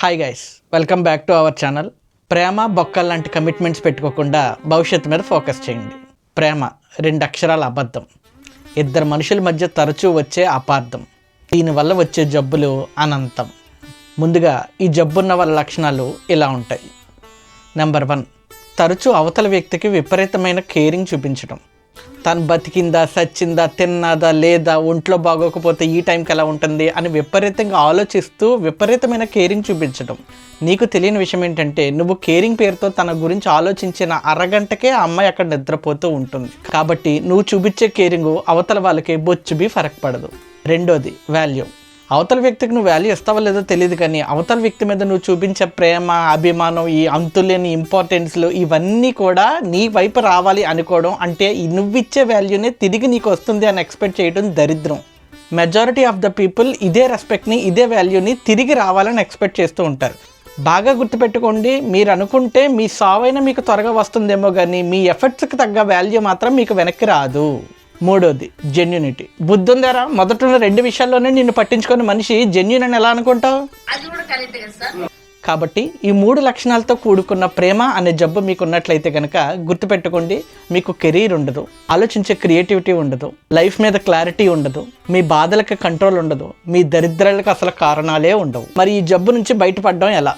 Hi guys welcome back to our channel ప్రేమ బొక్కల్ లాంటి commitments పెట్టుకోకుండా భవిష్యత్తు మీద ఫోకస్ చేయండి. ప్రేమ రెండు అక్షరాల అబద్ధం. ఇద్దరు మనుషుల మధ్య తరచూ వచ్చే అపార్థం. దీనివల్ల వచ్చే జబ్బులు అనంతం. ముందుగా ఈ జబ్బున్న వాళ్ళ లక్షణాలు ఇలా ఉంటాయి. నెంబర్ వన్ తరచూ అవతల వ్యక్తికి విపరీతమైన కేరింగ్ చూపించడం. తను బతికిందా సచ్చిందా తిన్నదా లేదా ఒంట్లో బాగోకపోతే ఈ టైంకి ఎలా ఉంటుంది అని విపరీతంగా ఆలోచిస్తూ విపరీతమైన కేరింగ్ చూపించడం. నీకు తెలియని విషయం ఏంటంటే నువ్వు కేరింగ్ పేరుతో తన గురించి ఆలోచించిన అరగంటకే ఆ అమ్మాయి అక్కడ నిద్రపోతూ ఉంటుంది. కాబట్టి నువ్వు చూపించే కేరింగ్ అవతల వాళ్ళకి బొచ్చుబి ఫరక్ పడదు. రెండోది వాల్యూ అవతల వ్యక్తికి నువ్వు వాల్యూ ఇస్తావో లేదో తెలియదు కానీ అవతల వ్యక్తి మీద నువ్వు చూపించే ప్రేమ అభిమానం ఈ అంతులేని ఇంపార్టెన్స్లు ఇవన్నీ కూడా నీ వైపు రావాలి అనుకోవడం అంటే నువ్విచ్చే వాల్యూనే తిరిగి నీకు వస్తుంది అని ఎక్స్పెక్ట్ చేయడం దరిద్రం. మెజారిటీ ఆఫ్ ద పీపుల్ ఇదే రెస్పెక్ట్ని ఇదే వాల్యూని తిరిగి రావాలని ఎక్స్పెక్ట్ చేస్తూ ఉంటారు. బాగా గుర్తుపెట్టుకోండి మీరు అనుకుంటే మీ సావైనా మీకు త్వరగా వస్తుందేమో కానీ మీ ఎఫర్ట్స్కి తగ్గ వాల్యూ మాత్రం మీకు వెనక్కి రాదు. మూడోది జెన్యునిటీ బుద్ధి ఉందారా మొదట రెండు విషయాల్లోనే నిన్ను పట్టించుకున్న మనిషి జెన్యున్ అని ఎలా అనుకుంటావు? కాబట్టి ఈ మూడు లక్షణాలతో కూడుకున్న ప్రేమ అనే జబ్బు మీకు ఉన్నట్లయితే కనుక గుర్తుపెట్టుకోండి మీకు కెరీర్ ఉండదు ఆలోచించే క్రియేటివిటీ ఉండదు లైఫ్ మీద క్లారిటీ ఉండదు మీ బాధలకు కంట్రోల్ ఉండదు మీ దరిద్రాలకు అసలు కారణాలే ఉండవు. మరి ఈ జబ్బు నుంచి బయటపడడం ఎలా?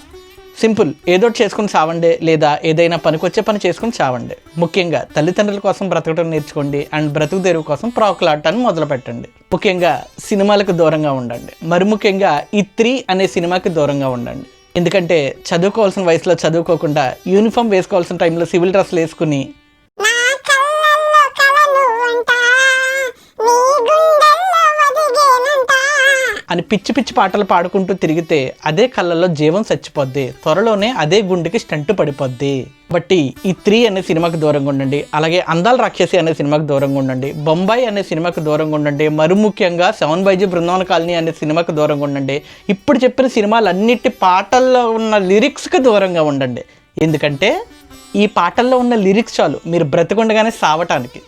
సింపుల్. ఏదో ఒకటి చేసుకుని చావండి లేదా ఏదైనా పనికొచ్చే పని చేసుకుని చావండి. ముఖ్యంగా తల్లిదండ్రుల కోసం బ్రతకడం నేర్చుకోండి అండ్ బ్రతుకు తెరువు కోసం ప్రాకులాడటాన్ని మొదలు పెట్టండి ముఖ్యంగా సినిమాలకు దూరంగా ఉండండి. మరి ముఖ్యంగా ఈ త్రీ అనే సినిమాకి దూరంగా ఉండండి. ఎందుకంటే చదువుకోవాల్సిన వయసులో చదువుకోకుండా యూనిఫామ్ వేసుకోవాల్సిన టైంలో సివిల్ డ్రెస్లు వేసుకుని అని పిచ్చి పిచ్చి పాటలు పాడుకుంటూ తిరిగితే అదే కళ్ళల్లో జీవం చచ్చిపోద్ది. త్వరలోనే అదే గుండెకి స్టంట్ పడిపోద్ది. బట్టి ఈ త్రీ అనే సినిమాకి దూరంగా ఉండండి. అలాగే అందాల రాక్షసి అనే సినిమాకి దూరంగా ఉండండి. బొంబాయి అనే సినిమాకి దూరంగా ఉండండి. మరి ముఖ్యంగా సెవెన్ బైజీ బృందావన కాలనీ అనే సినిమాకి దూరంగా ఉండండి. ఇప్పుడు చెప్పిన సినిమాలన్నిటి పాటల్లో ఉన్న లిరిక్స్కి దూరంగా ఉండండి. ఎందుకంటే ఈ పాటల్లో ఉన్న లిరిక్స్ చాలు. మీరు బ్రతకుండగానే సావటానికి.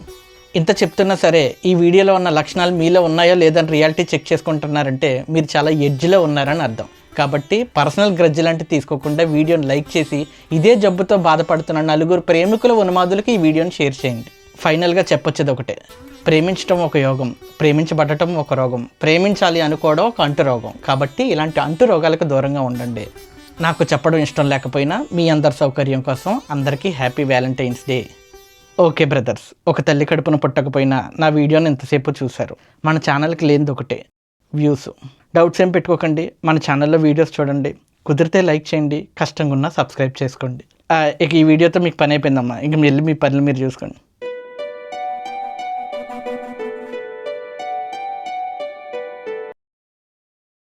ఇంత చెప్తున్నా సరే ఈ వీడియోలో ఉన్న లక్షణాలు మీలో ఉన్నాయో లేదని రియాలిటీ చెక్ చేసుకుంటున్నారంటే మీరు చాలా ఎడ్జ్లో ఉన్నారని అర్థం. కాబట్టి పర్సనల్ గ్రజ్ లాంటి తీసుకోకుండా వీడియోని లైక్ చేసి ఇదే జబ్బుతో బాధపడుతున్న నలుగురు ప్రేమికుల ఉన్మాదులకు ఈ వీడియోని షేర్ చేయండి. ఫైనల్గా చెప్పొచ్చేది ఒకటే ప్రేమించడం ఒక యోగం ప్రేమించబడటం ఒక రోగం ప్రేమించాలి అనుకోవడం ఒక అంటు రోగం కాబట్టి ఇలాంటి అంటు రోగాలకు దూరంగా ఉండండి. నాకు చెప్పడం ఇష్టం లేకపోయినా మీ అందరి సౌకర్యం కోసం అందరికీ happy Valentine's day okay brothers ఒక తల్లి కడుపున పుట్టకపోయినా నా వీడియోని ఎంతసేపు చూశారు. మన ఛానల్కి లేనిది ఒకటే వ్యూస్. డౌట్స్ ఏం పెట్టుకోకండి మన ఛానల్లో వీడియోస్ చూడండి. కుదిరితే లైక్ చేయండి కష్టంగా ఉన్నా సబ్స్క్రైబ్ చేసుకోండి. ఇక ఈ వీడియోతో మీకు పని అయిపోయిందమ్మా ఇంక మీరు వెళ్ళి మీ పనులు మీరు చూసుకోండి.